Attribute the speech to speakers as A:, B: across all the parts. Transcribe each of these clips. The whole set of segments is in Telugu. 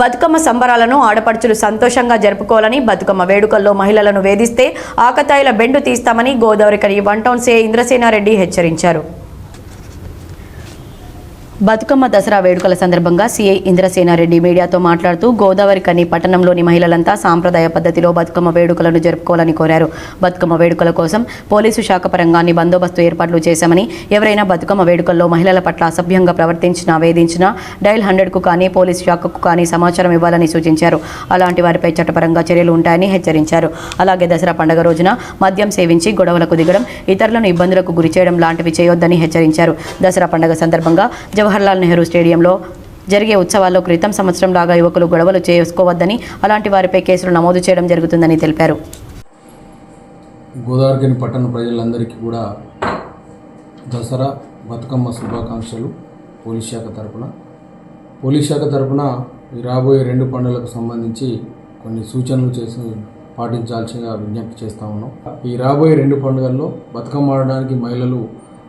A: బతుకమ్మ సంబరాలను ఆడపడుచులు సంతోషంగా జరుపుకోవాలని బతుకమ్మ వేడుకల్లో మహిళలను వేధిస్తే ఆకతాయిల బెండు తీస్తామని గోదావరి కని వన్ టౌన్ సే ఇంద్రసేనారెడ్డి హెచ్చరించారు. బతుకమ్మ దసరా వేడుకల సందర్భంగా సీఐ ఇంద్రసేనారెడ్డి మీడియాతో మాట్లాడుతూ గోదావరి కని పట్టణంలోని మహిళలంతా సాంప్రదాయ పద్ధతిలో బతుకమ్మ వేడుకలను జరుపుకోవాలని కోరారు. బతుకమ్మ వేడుకల కోసం పోలీసు శాఖ పరంగాన్ని బందోబస్తు ఏర్పాట్లు చేశామని ఎవరైనా బతుకమ్మ వేడుకల్లో మహిళల పట్ల అసభ్యంగా ప్రవర్తించినా వేధించినా డైల్ హండ్రెడ్కు కానీ పోలీసు శాఖకు కానీ సమాచారం ఇవ్వాలని సూచించారు. అలాంటి వారిపై చట్టపరంగా చర్యలు ఉంటాయని హెచ్చరించారు. అలాగే దసరా పండుగ రోజున మద్యం సేవించి గొడవలకు దిగడం ఇతరులను ఇబ్బందులకు గురి చేయడం లాంటివి చేయొద్దని హెచ్చరించారు. దసరా పండుగ సందర్భంగా జవహర్లాల్ నెహ్రూ స్టేడియంలో జరిగే ఉత్సవాల్లో క్రితం సంవత్సరం లాగా యువకులు గొడవలు చేసుకోవద్దని అలాంటి వారిపై కేసులు నమోదు చేయడం జరుగుతుందని తెలిపారు.
B: గోదావరిగిని పట్టణ ప్రజలందరికీ కూడా దసరా బతుకమ్మ శుభాకాంక్షలు పోలీస్ శాఖ తరపున. పోలీస్ శాఖ తరపున ఈ రాబోయే రెండు పండుగలకు సంబంధించి కొన్ని సూచనలు చేసి పాటించాల్సిందిగా విజ్ఞప్తి చేస్తా ఉన్నాం. ఈ రాబోయే రెండు పండుగల్లో బతుకమ్మ ఆడడానికి మహిళలు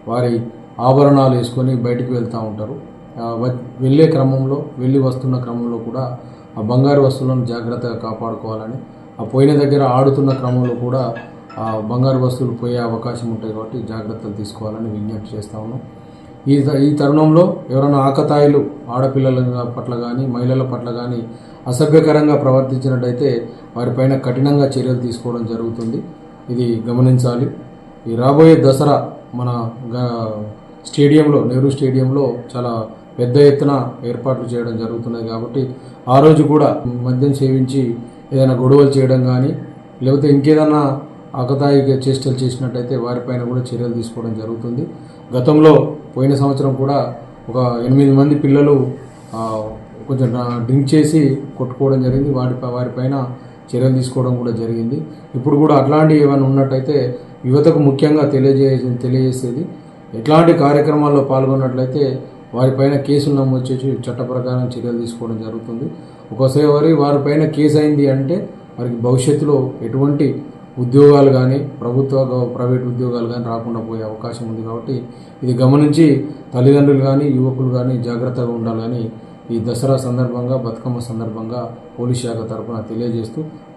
B: వారి ఆభరణాలు వేసుకొని బయటికి వెళ్తూ ఉంటారు. వ- వెళ్ళే క్రమంలో వెళ్ళి వస్తున్న క్రమంలో కూడా ఆ బంగారు వస్తువులను జాగ్రత్తగా కాపాడుకోవాలని ఆ పోయిన దగ్గర ఆడుతున్న క్రమంలో కూడా ఆ బంగారు వస్తువులు పోయే అవకాశం ఉంటాయి కాబట్టి జాగ్రత్తలు తీసుకోవాలని విజ్ఞప్తి చేస్తా ఉన్నాం. ఈ ఈ తరుణంలో ఎవరైనా ఆకతాయిలు ఆడపిల్లల పట్ల కానీ మహిళల పట్ల కానీ అసభ్యకరంగా ప్రవర్తించినట్టయితే వారిపైన కఠినంగా చర్యలు తీసుకోవడం జరుగుతుంది. ఇది గమనించాలి. ఈ రాబోయే దసరా మన గ- స్టేడియంలో నెహ్రూ స్టేడియంలో చాలా పెద్ద ఎత్తున ఏర్పాట్లు చేయడం జరుగుతున్నది కాబట్టి ఆ రోజు కూడా మద్యం సేవించి ఏదైనా గొడవలు చేయడం కానీ లేకపోతే ఇంకేదన్నా ఆకతాయి చేష్టలు చేసినట్టయితే వారిపైన కూడా చర్యలు తీసుకోవడం జరుగుతుంది. గతంలో పోయిన సంవత్సరం కూడా ఒక ఎనిమిది మంది పిల్లలు కొంచెం డ్రింక్ చేసి కొట్టుకోవడం జరిగింది. వాటి వారిపైన చర్యలు తీసుకోవడం కూడా జరిగింది. ఇప్పుడు కూడా అట్లాంటివి ఏమైనా ఉన్నట్టయితే యువతకు ముఖ్యంగా తెలియజే తెలియజేసేది ఎట్లాంటి కార్యక్రమాల్లో పాల్గొన్నట్లయితే వారిపైన కేసులు నమోదు చేసి చట్ట ప్రకారం చర్యలు తీసుకోవడం జరుగుతుంది. ఒకసారి వారిపైన కేసు అయింది అంటే వారికి భవిష్యత్తులో ఎటువంటి ఉద్యోగాలు కానీ ప్రభుత్వ ప్రైవేట్ ఉద్యోగాలు కానీ రాకుండా పోయే అవకాశం ఉంది కాబట్టి ఇది గమనించి తల్లిదండ్రులు కానీ యువకులు కానీ జాగ్రత్తగా ఉండాలని ఈ దసరా సందర్భంగా బతుకమ్మ సందర్భంగా పోలీస్ శాఖ తరఫున తెలియజేస్తూ